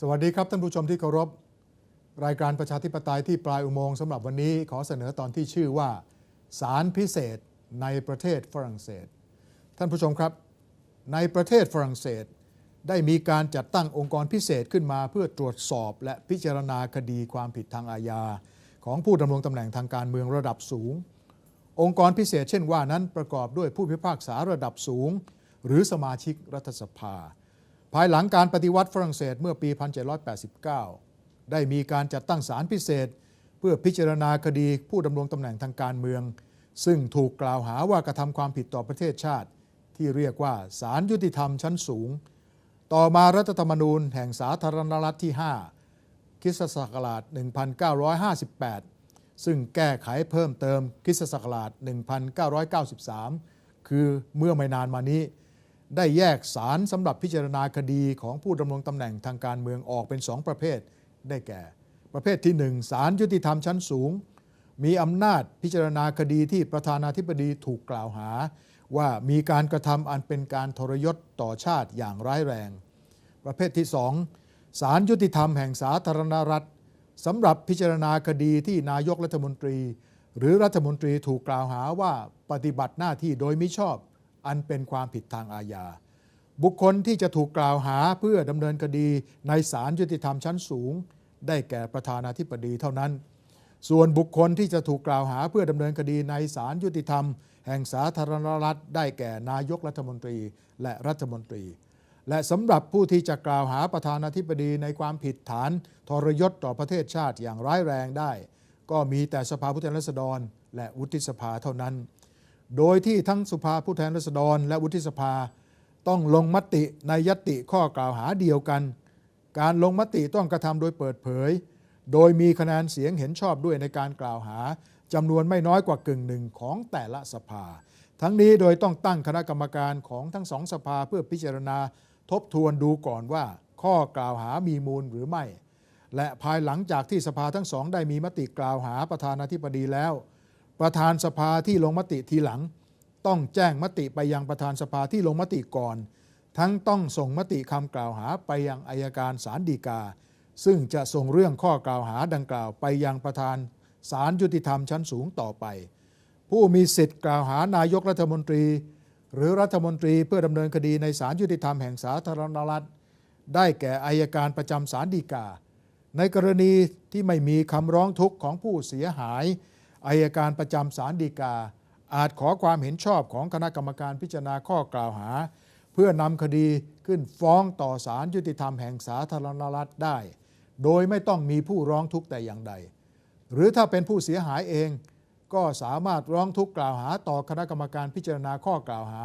สวัสดีครับท่านผู้ชมที่เคารพ รายการประชาธิปไตยที่ปลายอุโมงค์สำหรับวันนี้ขอเสนอตอนที่ชื่อว่า สารพิเศษในประเทศฝรั่งเศส ท่านผู้ชมครับ ในประเทศฝรั่งเศส ได้มีการจัดตั้งองค์กรพิเศษขึ้นมา เพื่อตรวจสอบและพิจารณาคดีความผิดทางอาญา ของผู้ดำรงตำแหน่งทางการเมืองระดับสูง องค์กรพิเศษเช่นว่านั้นประกอบด้วยผู้พิพากษาระดับสูง หรือสมาชิกรัฐสภา ภายหลังการปฏิวัติฝรั่งเศสเมื่อปี 1789 ได้มีการจัดตั้งศาลพิเศษ เพื่อพิจารณาคดีผู้ดำรงตำแหน่งทางการเมือง ซึ่งถูกกล่าวหาว่ากระทำความผิดต่อประเทศชาติ ที่เรียกว่าศาลยุติธรรมชั้นสูง ต่อมารัฐธรรมนูญแห่งสาธารณรัฐที่ 5คิสศักราช 1958 ซึ่งแก้ไขเพิ่มเติมคิสศักราช 1993 คือเมื่อไม่นานมานี้ ได้แยกศาลสำหรับพิจารณาคดีของผู้ดำรงตำแหน่งทางการเมืองออกเป็น2ประเภท ได้แก่ ประเภทที่1ศาลยุติธรรมชั้นสูง มีอำนาจพิจารณาคดีที่ประธานาธิบดีถูกกล่าวหา ว่ามีการกระทำอันเป็นการทรยศต่อชาติอย่างร้ายแรง ประเภทที่2ศาลยุติธรรมแห่งสาธารณรัฐสำหรับพิจารณาคดีที่นายกรัฐมนตรี หรือรัฐมนตรีถูกกล่าวหาว่าปฏิบัติหน้าที่โดยมิชอบ อันเป็นความผิดทางอาญา บุคคลที่จะถูกกล่าวหาเพื่อดำเนินคดีในศาลยุติธรรมชั้นสูง ได้แก่ประธานาธิบดีเท่านั้น ส่วนบุคคลที่จะถูกกล่าวหาเพื่อดำเนินคดีในศาลยุติธรรม แห่งสาธารณรัฐ ได้แก่นายกรัฐมนตรีและรัฐมนตรี และสำหรับผู้ที่จะกล่าวหาประธานาธิบดีในความผิดฐานทรยศต่อประเทศชาติอย่างร้ายแรงได้ ก็มีแต่สภาผู้แทนราษฎรและวุฒิสภาเท่านั้น โดยที่ทั้งสภาผู้แทนราษฎร และวุฒิสภา ต้องลงมติในยติข้อกล่าวหาเดียวกัน การลงมติต้องกระทำโดยเปิดเผย โดยมีคะแนนเสียงเห็นชอบด้วยในการกล่าวหาจำนวนไม่น้อยกว่ากึ่งหนึ่งของแต่ละสภา ทั้งนี้โดยต้องตั้งคณะกรรมการของทั้งสองสภาเพื่อพิจารณาทบทวนดูก่อนว่า ข้อกล่าวหามีมูลหรือไม่ และภายหลังจากที่สภาทั้งสองได้มีมติกล่าวหาประธานาธิบดีแล้ว ประธานสภาที่ลงมติทีหลัง ต้องแจ้งมติไปยังประธานสภาที่ลงมติก่อน ทั้งต้องส่งมติคำกล่าวหาไปยังอายการศาลฎีกา ซึ่งจะส่งเรื่องข้อกล่าวหาดังกล่าวไปยังประธานศาลยุติธรรมชั้นสูงต่อไป ผู้มีสิทธิ์กล่าวหานายกรัฐมนตรี หรือรัฐมนตรีเพื่อดำเนินคดีในศาลยุติธรรมแห่งสาธารณรัฐ ได้แก่อายการประจำศาลฎีกา ในกรณีที่ไม่มีคำร้องทุกข์ของผู้เสียหาย อายการประจำศาลฎีกา อาจขอความเห็นชอบของคณะกรรมการพิจารณาข้อกล่าวหา เพื่อนำคดีขึ้นฟ้องต่อศาลยุติธรรมแห่งสาธารณรัฐได้ โดยไม่ต้องมีผู้ร้องทุกข์แต่อย่างใด หรือถ้าเป็นผู้เสียหายเอง ก็สามารถร้องทุกข์กล่าวหาต่อคณะกรรมการพิจารณาข้อกล่าวหา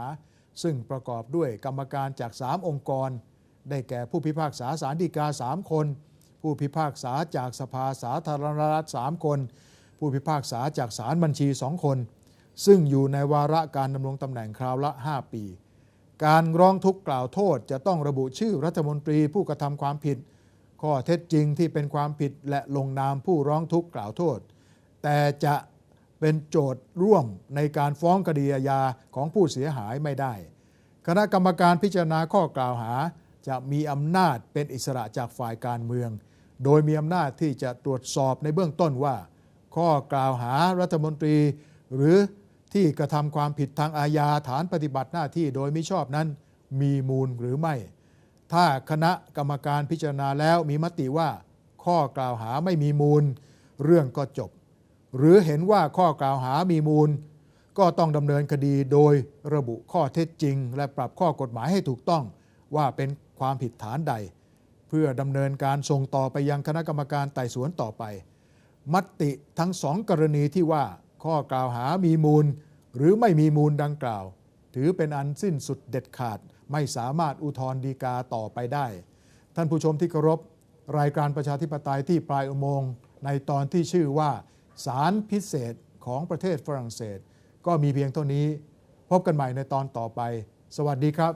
ซึ่งประกอบด้วยกรรมการจาก 3 องค์กร ได้แก่ผู้พิพากษาศาลฎีกา 3 คน ผู้พิพากษาจากสภาสาธารณรัฐ 3 คน ผู้พิพากษาจากศาลบัญชี2คน ซึ่งอยู่ในวาระการดำรงตำแหน่งคราวละ 5 ปี การร้องทุกข์กล่าวโทษจะต้องระบุชื่อรัฐมนตรีผู้กระทำความผิด ข้อเท็จจริงที่เป็นความผิดและลงนามผู้ร้องทุกข์กล่าวโทษ แต่จะเป็นโจทย์ร่วมในการฟ้องคดีอาญาของผู้เสียหายไม่ได้ คณะกรรมการพิจารณาข้อกล่าวหา จะมีอำนาจเป็นอิสระจากฝ่ายการเมือง โดยมีอำนาจที่จะตรวจสอบในเบื้องต้นว่า ข้อกล่าวหารัฐมนตรี หรือที่กระทำความผิดทางอาญาฐานปฏิบัติหน้าที่โดยมิชอบนั้น มีมูลหรือไม่ ถ้าคณะกรรมการพิจารณาแล้วมีมติว่า ข้อกล่าวหาไม่มีมูล เรื่องก็จบ หรือเห็นว่าข้อกล่าวหามีมูล ก็ต้องดำเนินคดีโดยระบุข้อเท็จจริง และปรับข้อกฎหมายให้ถูกต้องว่าเป็นความผิดฐานใด เพื่อดำเนินการส่งต่อไปยังคณะกรรมการไต่สวนต่อไป มติทั้งสองกรณีที่ว่าข้อกล่าวหามีมูล หรือไม่มีมูลดังกล่าว ถือเป็นอันสิ้นสุดเด็ดขาด ไม่สามารถอุทธรณ์ฎีกาต่อไปได้ ท่านผู้ชมที่เคารพรายการประชาธิปไตยที่ปลายอุโมงค์ในตอนที่ชื่อว่าสารพิเศษของประเทศฝรั่งเศส ก็มีเพียงเท่านี้ พบกันใหม่ในตอนต่อไป สวัสดีครับ